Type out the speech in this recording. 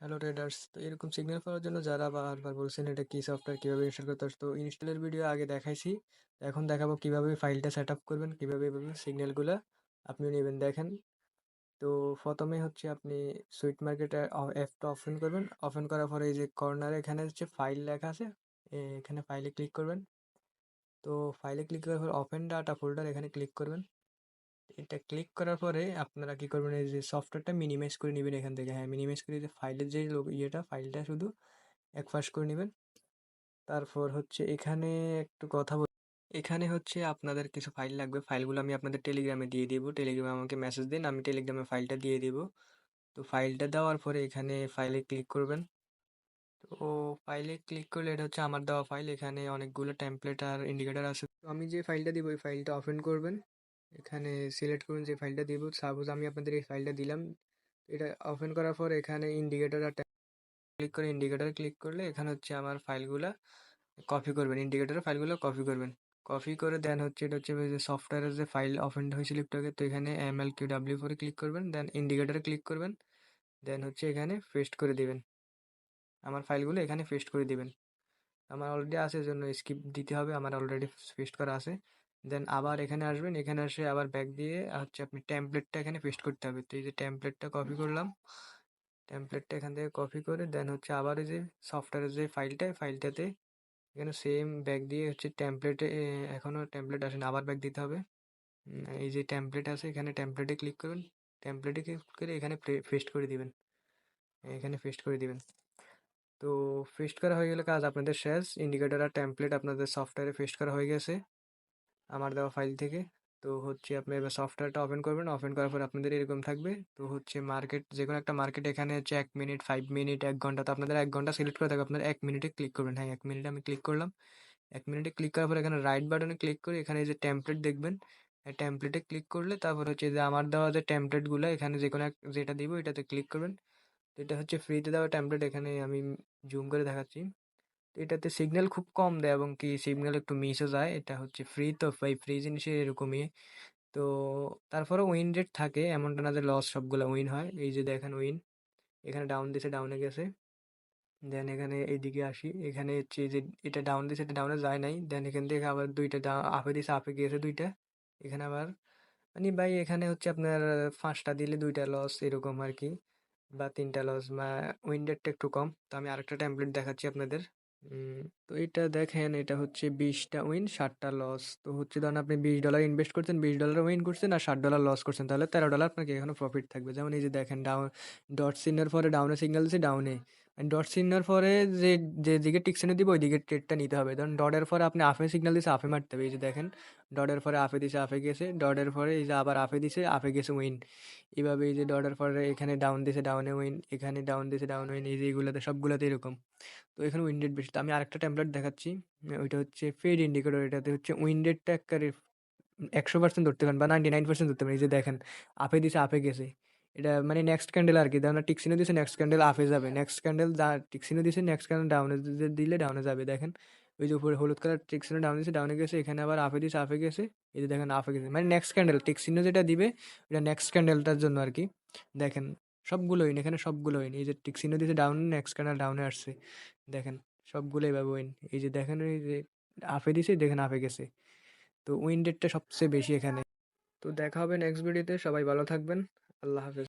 Hello traders তো এরকম signal পাওয়ার জন্য যারা বারবার বলছেন এটা কী সফটওয়্যার কীভাবে ইনস্টল করতে তো ইনস্টলের ভিডিও আগে দেখাইছি। এখন দেখাবো কীভাবে ফাইলটা সেট আপ করবেন, কীভাবে এভাবে সিগন্যালগুলো আপনি নেবেন, দেখেন। তো প্রথমে হচ্ছে আপনি সুইট মার্কেটে অ্যাপটা ওপেন করবেন। ওপেন করার পরে এই যে কর্নারে এখানে হচ্ছে ফাইল লেখা আছে এখানে ফাইলে ক্লিক করবেন। তো ফাইলে ক্লিক করার পর ওপেন ডাটা ফোল্ডার এখানে ক্লিক করবেন। এটা ক্লিক করার পরে আপনারা কী করবেন, এই যে সফটওয়্যারটা মিনিমাইজ করে নেবেন এখান থেকে। হ্যাঁ মিনিমাইজ করে যে ফাইলের যে ইয়েটা ফাইলটা শুধু এক ফাঁস করে নেবেন। তারপর হচ্ছে এখানে একটু কথা বল, এখানে হচ্ছে আপনাদের কিছু ফাইল লাগবে। ফাইলগুলো আমি আপনাদের টেলিগ্রামে দিয়ে দিব। টেলিগ্রামে আমাকে মেসেজ দিন, আমি টেলিগ্রামে ফাইলটা দিয়ে দিব। তো ফাইলটা দেওয়ার পরে এখানে ফাইলে ক্লিক করবেন। তো ফাইলে ক্লিক করলে এটা হচ্ছে আমার দেওয়া ফাইল এখানে অনেকগুলো টেমপ্লেট আর ইন্ডিকেটার আছে। তো আমি যে ফাইলটা দিব, ওই ফাইলটা ওপেন করবেন। এখানে সিলেক্ট করুন যে ফাইলটা দিব। সাপোজ আমি আপনাদের এই ফাইলটা দিলাম। এটা ওপেন করার পর এখানে ইন্ডিকেটর আর ক্লিক করে ইন্ডিকেটর ক্লিক করলে এখানে হচ্ছে আমার ফাইলগুলো কপি করবেন। ইন্ডিকেটরের ফাইলগুলো কপি করবেন। কপি করে দেন হচ্ছে এটা হচ্ছে যে সফটওয়্যারের যে ফাইল ওপেন হয়েছিল একটু তো এখানে এম এল কিউ ডাব্লিউ ফোরে ক্লিক করবেন দেন ইন্ডিকেটরে ক্লিক করবেন। দেন হচ্ছে এখানে পেস্ট করে দিবেন। আমার ফাইলগুলো এখানে পেস্ট করে দিবেন। আমার অলরেডি আছে জন্য স্কিপ দিতে হবে। আমার অলরেডি পেস্ট করা আছে। দেন আবার এখানে আসবেন, এখানে এসে আবার ব্যাক দিয়ে হচ্ছে আপনি টেমপ্লেটটা এখানে পেস্ট করতে হবে। তো এই যে টেমপ্লেটটা কপি করলাম টেমপ্লেটটা এখান থেকে কপি করে দেন হচ্ছে আবার যে সফটওয়্যারের যে ফাইলটা ফাইলটাতে এখানে সেম ব্যাক দিয়ে হচ্ছে টেমপ্লেটে এখনও টেমপ্লেট আসেনি, আবার ব্যাক দিতে হবে। এই যে টেমপ্লেট আছে, এখানে টেমপ্লেটে ক্লিক করবেন টেমপ্লেটে ক্লিক করে এখানে পেস্ট করে দিবেন। এখানে পেস্ট করে দিবেন। তো পেস্ট করা হয়ে গেলে কাজ আপনাদের শেষ। ইন্ডিকেটর আর টেমপ্লেট আপনাদের সফটওয়্যারে পেস্ট করা হয়ে গেছে। আমার দেওয়া ফাইল থেকে। তো হচ্ছে আপনি এবার সফটওয়্যারটা ওপেন করবেন। ওপেন করার পর আপনাদের এরকম থাকবে। তো হচ্ছে মার্কেট যে কোনো একটা মার্কেট এখানে হচ্ছে এক মিনিট ফাইভ মিনিট এক ঘণ্টা, তো আপনাদের এক ঘণ্টা সিলেক্ট করে থাকবে। আপনার এক মিনিটে ক্লিক করবেন। হ্যাঁ এক মিনিটে আমি ক্লিক করলাম। এক মিনিটে ক্লিক করার পর এখানে রাইট বাটনে ক্লিক করে এখানে যে টেমপ্লেট দেখবেন টেমপ্লেটে ক্লিক করলে তারপর হচ্ছে যে আমার দেওয়া যে টেমপ্লেটগুলো এখানে যে কোনো যেটা দিব এটাতে ক্লিক করবেন। তো এটা হচ্ছে ফ্রিতে দেওয়া টেমপ্লেট এখানে আমি জুম করে দেখাচ্ছি। এটাতে সিগন্যাল খুব কম দেয় এবং কি সিগন্যাল একটু মিসও যায়। এটা হচ্ছে ফ্রি তো ভাই ফ্রি জিনিসের এরকমই। তো তারপরে উইন রেট থাকে, এমনটা না যে লস সবগুলো উইন হয়। এই যে দেখেন উইন এখানে ডাউন দিছে ডাউনে গেছে। দেন এখানে এইদিকে আসি, এখানে হচ্ছে যে এটা ডাউন দিছে, এটা ডাউনে যায় নাই। দেন এখান থেকে আবার দুইটা আপে দিছে আপে গিয়েছে দুইটা। এখানে আবার মানে ভাই এখানে হচ্ছে আপনার পাঁচটা দিলে দুইটা লস এরকম আর কি, বা তিনটা লস বা উইন রেটটা একটু কম। তো আমি আরেকটা ট্যাম্পলেট দেখাচ্ছি আপনাদের। তো এটা দেখেন, এটা হচ্ছে বিশটা উইন ষাটটা লস তো হচ্ছে ধরেন আপনি বিশ ডলার ইনভেস্ট করছেন, বিশ ডলার উইন করছেন আর ষাট ডলার লস করছেন, তাহলে তেরো ডলার আপনাকে এখানে প্রফিট থাকবে? যেমন এই যে দেখেন ডাউন ডট চিহ্নের পরে ডাউনে সিগন্যাল দিচ্ছে ডাউনে ডট চিহ্নের পরে যে যে দিকে টিকসেনে দিব ওই দিকে ট্রেডটা নিতে হবে। ধরুন ডটের পরে আপনি আফে সিগনাল দিচ্ছে আফে মারতে হবে। এই যে দেখেন ডটের পরে আফে দিছে আফে গেছে। ডটের পরে এই যে আবার আফে দিছে আফে গেছে উইন এইভাবে এই যে ডটের পরে এখানে ডাউন দিছে ডাউনে উইন এখানে ডাউন দিছে ডাউন উইন এই যে এগুলোতে, সবগুলোতে এরকম। তো এখানে উইন রেট বেশি। তো আমি আরেকটা টেমপ্লেট দেখাচ্ছি। ওইটা হচ্ছে ফেড ইন্ডিকেটর এটাতে হচ্ছে উইন রেটটা একেবারে একশো পার্সেন্ট ধরতে পারেন বা নাইনটি নাইন পার্সেন্ট ধরতে পারেন। এই যে দেখেন আপে দিছে আপে গেছে। এটা মানে নেক্সট ক্যান্ডেল আর কি। যেমন টিক্সিনো দিছে নেক্সট ক্যান্ডেল আপে যাবে। নেক্সট ক্যান্ডেল টিক্সিনো দিছে নেক্সট ক্যান্ডেল ডাউনে দিলে ডাউনে যাবে, দেখেন। ওই যে উপরে হলুদ কালার টিক্সিনো ডাউনে দিছে ডাউনে গেছে, এখানে আবার আপে দিছে আপে গেছে। এই যে দেখেন আপে গেছে। মানে নেক্সট ক্যান্ডেল টিক্সিনো যেটা দিবে এটা নেক্সট ক্যান্ডেলটার জন্য আর কি। দেখেন সবগুলো উইন এখানে সবগুলো উইন এই যে টিক্সিনো দিছে ডাউন নেক্সট ক্যান্ডেল ডাউনে আসছে। দেখেন সবগুলো এভাবে উইন এই যে দেখেন, এই যে আপে দিছে, দেখেন আপে গেছে। তো উইন সবচেয়ে বেশি এখানে। তো দেখা হবে নেক্সট ভিডিওতে সবাই ভালো থাকবেন। আল্লাহ হাফেজ।